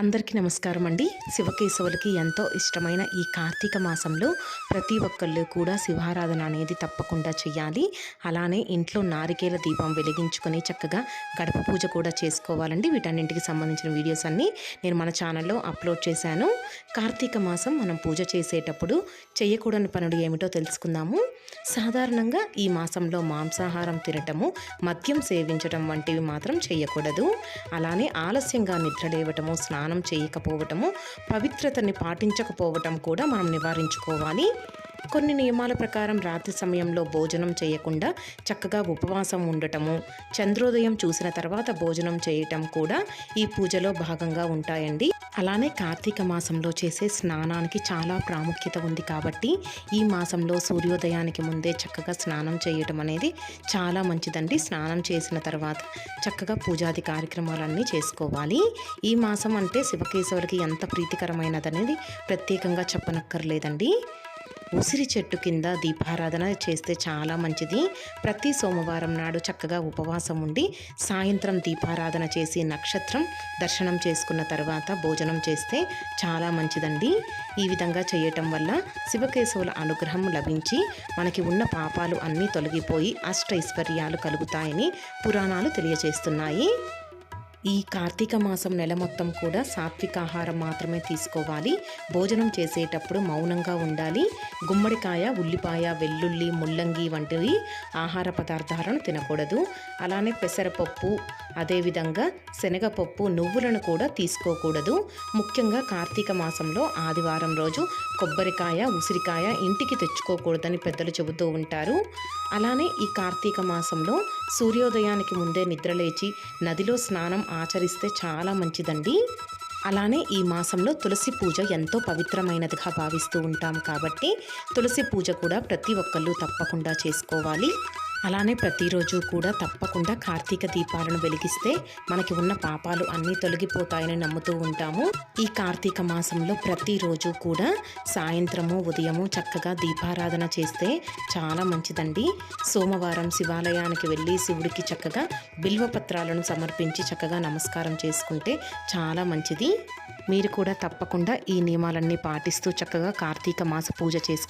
అందరికీ నమస్కారం అండి. శివకేశవులకి ఎంతో ఇష్టమైన ఈ కార్తీక మాసంలో ప్రతి ఒక్కళ్ళు కూడా శివారాధన అనేది తప్పకుండా చేయాలి. అలానే ఇంట్లో నారికేల దీపం వెలిగించుకొని చక్కగా గడప పూజ కూడా చేసుకోవాలండి. వీటన్నింటికి సంబంధించిన వీడియోస్ అన్నీ నేను మన ఛానల్లో అప్లోడ్ చేశాను. కార్తీక మాసం మనం పూజ చేసేటప్పుడు చేయకూడని పనులు ఏమిటో తెలుసుకుందాము. సాధారణంగా ఈ మాసంలో మాంసాహారం తినటము మద్యం సేవించటం వంటివి మాత్రం చేయకూడదు. అలానే ఆలస్యంగా నిద్రలేవటము స్నానం చేయకపోవటము పవిత్రతని పాటించకపోవటం కూడా మనం నివారించుకోవాలి. కొన్ని నియమాల ప్రకారం రాత్రి సమయంలో భోజనం చేయకుండా చక్కగా ఉపవాసం ఉండటము చంద్రోదయం చూసిన తర్వాత భోజనం చేయటం కూడా ఈ పూజలో భాగంగా ఉంటాయండి. అలానే కార్తీక మాసంలో చేసే స్నానానికి చాలా ప్రాముఖ్యత ఉంది కాబట్టి ఈ మాసంలో సూర్యోదయానికి ముందే చక్కగా స్నానం చేయటం అనేది చాలా మంచిదండి. స్నానం చేసిన తర్వాత చక్కగా పూజాది కార్యక్రమాలన్నీ చేసుకోవాలి. ఈ మాసం అంటే శివకేశవులకి ఎంత ప్రీతికరమైనదనేది ప్రత్యేకంగా చెప్పనక్కర్లేదండి. ఉసిరి చెట్టు కింద దీపారాధన చేస్తే చాలా మంచిది. ప్రతి సోమవారం నాడు చక్కగా ఉపవాసం ఉండి సాయంత్రం దీపారాధన చేసి నక్షత్రం దర్శనం చేసుకున్న తర్వాత భోజనం చేస్తే చాలా మంచిదండి. ఈ విధంగా చేయటం వల్ల శివకేశవుల అనుగ్రహం లభించి మనకి ఉన్న పాపాలు అన్నీ తొలగిపోయి అష్టైశ్వర్యాలు కలుగుతాయని పురాణాలు తెలియజేస్తున్నాయి. ఈ కార్తీక మాసం నెల మొత్తం కూడా సాత్విక ఆహారం మాత్రమే తీసుకోవాలి. భోజనం చేసేటప్పుడు మౌనంగా ఉండాలి. గుమ్మడికాయ ఉల్లిపాయ వెల్లుల్లి ముల్లంగి వంటివి ఆహార పదార్థాలను తినకూడదు. అలానే పెసరపప్పు అదేవిధంగా శనగపప్పు నువ్వులను కూడా తీసుకోకూడదు. ముఖ్యంగా కార్తీక మాసంలో ఆదివారం రోజు కొబ్బరికాయ ఉసిరికాయ ఇంటికి తెచ్చుకోకూడదని పెద్దలు చెబుతూ ఉంటారు. అలానే ఈ కార్తీక మాసంలో సూర్యోదయానికి ముందే నిద్రలేచి నదిలో స్నానం ఆచరిస్తే చాలా మంచిదండి. అలానే ఈ మాసంలో తులసి పూజ ఎంతో పవిత్రమైనదిగా భావిస్తూ ఉంటాం కాబట్టి తులసి పూజ కూడా ప్రతి ఒక్కళ్ళు తప్పకుండా చేసుకోవాలి. అలానే ప్రతిరోజు కూడా తప్పకుండా కార్తీక దీపాలను వెలిగిస్తే మనకి ఉన్న పాపాలు అన్నీ తొలగిపోతాయని నమ్ముతూ ఉంటాము. ఈ కార్తీక మాసంలో ప్రతిరోజు కూడా సాయంత్రము ఉదయము చక్కగా దీపారాధన చేస్తే చాలా మంచిదండి. సోమవారం శివాలయానికి వెళ్ళి శివుడికి చక్కగా బిల్వపత్రాలను సమర్పించి చక్కగా నమస్కారం చేసుకుంటే చాలా మంచిది. మీరు కూడా తప్పకుండా ఈ నియమాలన్నీ పాటిస్తూ చక్కగా కార్తీక మాస పూజ చేసుకో